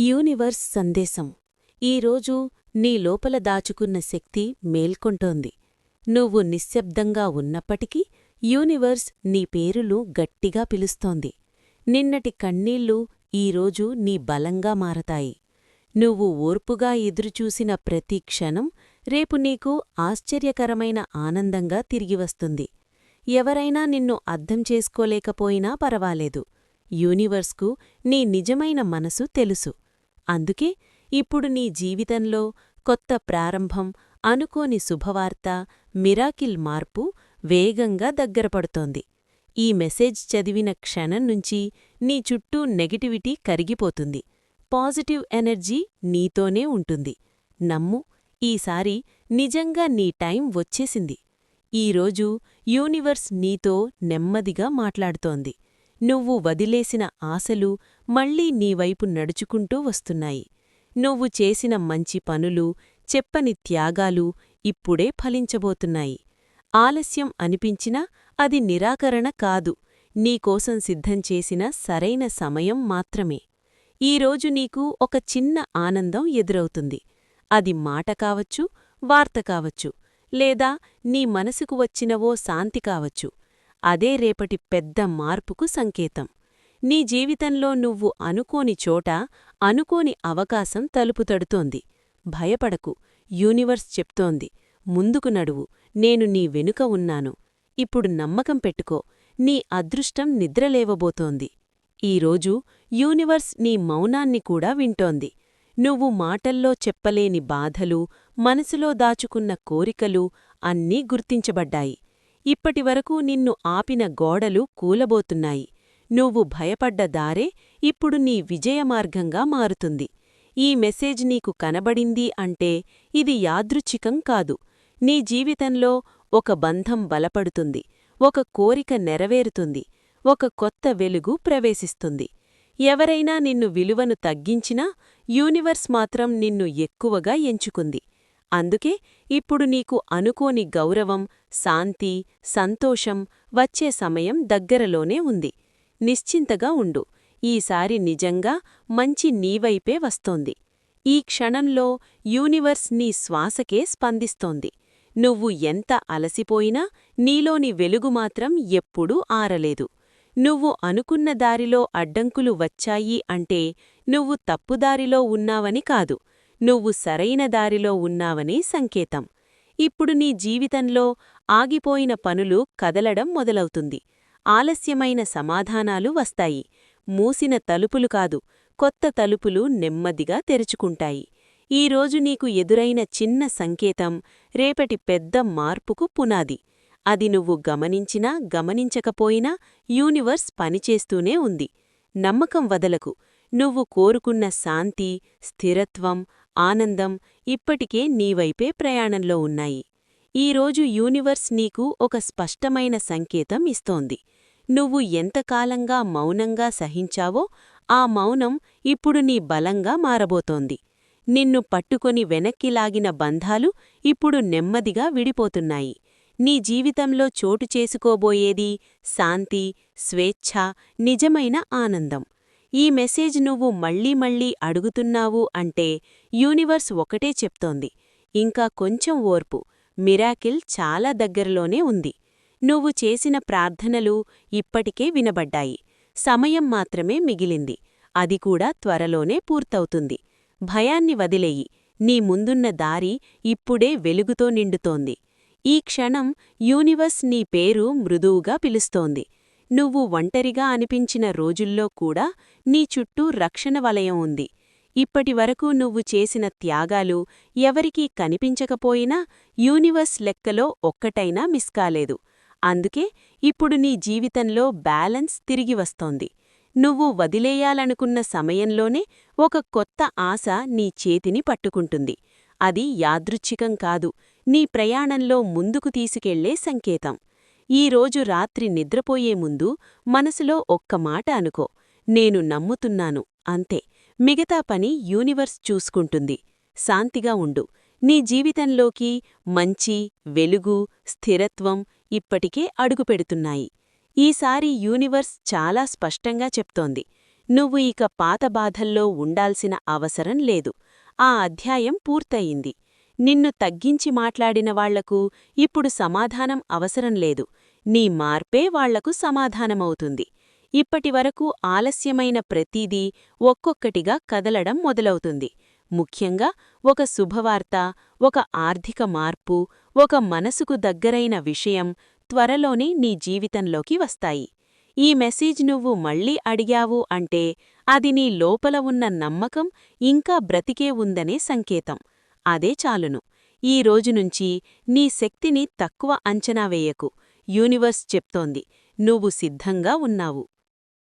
Universe సందేశం. ఈరోజు నీ లోపల దాచుకున్న శక్తి మేల్కొంటోంది. నువ్వు నిశ్శబ్దంగా ఉన్నప్పటికీ యూనివర్స్ నీ పేరులు గట్టిగా పిలుస్తోంది. నిన్నటి కన్నీళ్ళు ఈరోజు నీ బలంగా మారతాయి. నువ్వు ఓర్పుగా ఎదురుచూసిన ప్రతి క్షణం రేపు నీకు ఆశ్చర్యకరమైన ఆనందంగా తిరిగివస్తుంది ఎవరైనా నిన్ను అర్థం చేసుకోలేకపోయినా పరవాలేదు. యూనివర్స్కు నీ నిజమైన మనసు తెలుసు. అందుకే ఇప్పుడు నీ జీవితంలో కొత్త ప్రారంభం అనుకోని శుభవార్త మిరాకిల్ మార్పు వేగంగా దగ్గరపడుతోంది. ఈ మెసేజ్ చదివిన క్షణం నుంచి నీ చుట్టూ నెగటివిటీ కరిగిపోతుంది. పాజిటివ్ ఎనర్జీ నీతోనే ఉంటుంది. నమ్ము ఈసారి నిజంగా నీ టైం వచ్చేసింది. ఈరోజు యూనివర్స్ నీతో నెమ్మదిగా మాట్లాడుతోంది. నువ్వు వదిలేసిన ఆశలు మళ్ళీ నీవైపు నడుచుకుంటూ వస్తున్నాయి. నువ్వు చేసిన మంచి పనులు చెప్పని త్యాగాలు ఇప్పుడే ఫలించబోతున్నాయి. ఆలస్యం అనిపించినా అది నిరాకరణ కాదు. నీకోసం సిద్ధం చేసిన సరైన సమయం మాత్రమే. ఈరోజు నీకు ఒక చిన్న ఆనందం ఎదురవుతుంది. అది మాట కావచ్చు వార్త కావచ్చు లేదా నీ మనసుకు వచ్చినవో శాంతి కావచ్చు. అదే రేపటి పెద్ద మార్పుకు సంకేతం. నీ జీవితంలో నువ్వు అనుకోని చోట అనుకోని అవకాశం తలుపు తడుతోంది. భయపడకు. యూనివర్స్ చెప్తోంది. ముందుకు నడువు. నేను నీ వెనుక ఉన్నాను. ఇప్పుడు నమ్మకం పెట్టుకో. నీ అదృష్టం నిద్రలేవబోతోంది. ఈరోజు యూనివర్స్ నీ మౌనాన్ని కూడా వింటోంది. నువ్వు మాటల్లో చెప్పలేని బాధలు మనసులో దాచుకున్న కోరికలు అన్నీ గుర్తించబడ్డాయి. ఇప్పటివరకు నిన్ను ఆపిన గోడలు కూలబోతున్నాయి. నువ్వు భయపడ్డ దారే ఇప్పుడు నీ విజయమార్గంగా మారుతుంది. ఈ మెసేజ్ నీకు కనబడింది అంటే ఇది యాదృచ్ఛికం కాదు. నీ జీవితంలో ఒక బంధం బలపడుతుంది. ఒక కోరిక నెరవేరుతుంది. ఒక కొత్త వెలుగు ప్రవేశిస్తుంది. ఎవరైనా నిన్ను విలువను తగ్గించినా యూనివర్స్ మాత్రం నిన్ను ఎక్కువగా ఎంచుకుంది. అందుకే ఇప్పుడు నీకు అనుకోని గౌరవం శాంతి సంతోషం వచ్చే సమయం దగ్గరలోనే ఉంది. నిశ్చింతగా ఉండు. ఈసారి నిజంగా మంచి నీవైపే వస్తోంది. ఈ క్షణంలో యూనివర్స్ నీ శ్వాసకే స్పందిస్తోంది. నువ్వు ఎంత అలసిపోయినా నీలోని వెలుగు మాత్రం ఎప్పుడూ ఆరలేదు. నువ్వు అనుకున్న దారిలో అడ్డంకులు వచ్చాయి అంటే నువ్వు తప్పుదారిలో ఉన్నావని కాదు. నువ్వు సరైన దారిలో ఉన్నావని సంకేతం. ఇప్పుడు నీ జీవితంలో ఆగిపోయిన పనులు కదలడం మొదలవుతుంది. ఆలస్యమైన సమాధానాలు వస్తాయి. మూసిన తలుపులు కాదు కొత్త తలుపులు నెమ్మదిగా తెరుచుకుంటాయి. ఈరోజు నీకు ఎదురైన చిన్న సంకేతం రేపటి పెద్ద మార్పుకు పునాది. అది నువ్వు గమనించినా గమనించకపోయినా యూనివర్స్ పనిచేస్తూనే ఉంది. నమ్మకం వదలకు. నువ్వు కోరుకున్న శాంతి స్థిరత్వం ఆనందం ఇప్పటికే నీవైపే ప్రయాణంలో ఉన్నాయి. ఈరోజు యూనివర్స్ నీకు ఒక స్పష్టమైన సంకేతం ఇస్తోంది. నువ్వు ఎంతకాలంగా మౌనంగా సహించావో ఆ మౌనం ఇప్పుడు నీ బలంగా మారబోతోంది. నిన్ను పట్టుకొని వెనక్కి లాగిన బంధాలు ఇప్పుడు నెమ్మదిగా విడిపోతున్నాయి. నీ జీవితంలో చోటు చేసుకోబోయేది శాంతి స్వేచ్ఛ నిజమైన ఆనందం. ఈ మెసేజ్ నువ్వు మళ్ళీ మళ్ళీ అడుగుతున్నావు అంటే యూనివర్స్ ఒకటే చెప్తోంది. ఇంకా కొంచెం ఓర్పు. మిరాకిల్ చాలా దగ్గరలోనే ఉంది. నువ్వు చేసిన ప్రార్థనలు ఇప్పటికే వినబడ్డాయి. సమయం మాత్రమే మిగిలింది. అది కూడా త్వరలోనే పూర్తవుతుంది. భయాన్ని వదిలేయి. నీ ముందున్న దారి ఇప్పుడే వెలుగుతో నిండుతోంది. ఈ క్షణం యూనివర్స్ నీ పేరు మృదువుగా పిలుస్తోంది. నువ్వు ఒంటరిగా అనిపించిన రోజుల్లో కూడా నీ చుట్టూ రక్షణ వలయం ఉంది. ఇప్పటివరకు నువ్వు చేసిన త్యాగాలు ఎవరికీ కనిపించకపోయినా యూనివర్స్ లెక్కలో ఒక్కటైనా మిస్ కాలేదు. అందుకే ఇప్పుడు నీ జీవితంలో బ్యాలెన్స్ తిరిగి వస్తోంది. నువ్వు వదిలేయాలనుకున్న సమయంలోనే ఒక కొత్త ఆశ నీ చేతిని పట్టుకుంటుంది. అది యాదృచ్ఛికం కాదు నీ ప్రయాణంలో ముందుకు తీసుకెళ్ళే సంకేతం. ఈరోజు రాత్రి నిద్రపోయే ముందు మనసులో ఒక్క మాట అనుకో నేను నమ్ముతున్నాను అంతే. మిగతా పని యూనివర్స్ చూసుకుంటుంది. శాంతిగా ఉండు. నీ జీవితంలోకి మంచి వెలుగు స్థిరత్వం ఇప్పటికే అడుగుపెడుతున్నాయి ఈసారి యూనివర్స్ చాలా స్పష్టంగా చెప్తోంది. నువ్వు ఇక పాత బాధల్లో ఉండాల్సిన అవసరం లేదు. ఆ అధ్యాయం పూర్తయింది. నిన్ను తగ్గించి మాట్లాడిన వాళ్ళకు ఇప్పుడు సమాధానం అవసరం లేదు. నీ మార్పే వాళ్ళకు సమాధానమవుతుంది. ఇప్పటివరకు ఆలస్యమైన ప్రతీదీ ఒక్కొక్కటిగా కదలడం మొదలవుతుంది. ముఖ్యంగా ఒక శుభవార్త ఒక ఆర్థిక మార్పు ఒక మనసుకు దగ్గరైన విషయం త్వరలోనే నీ జీవితంలోకి వస్తాయి. ఈ మెసేజ్ నువ్వు మళ్ళీ అడిగావు అంటే అది నీ లోపల ఉన్న నమ్మకం ఇంకా బ్రతికే ఉందనే సంకేతం. అదే చాలును. ఈ రోజునుంచి నీ శక్తిని తక్కువ అంచనా వేయకు. యూనివర్స్ చెప్తోంది. నువ్వు సిద్ధంగా ఉన్నావు.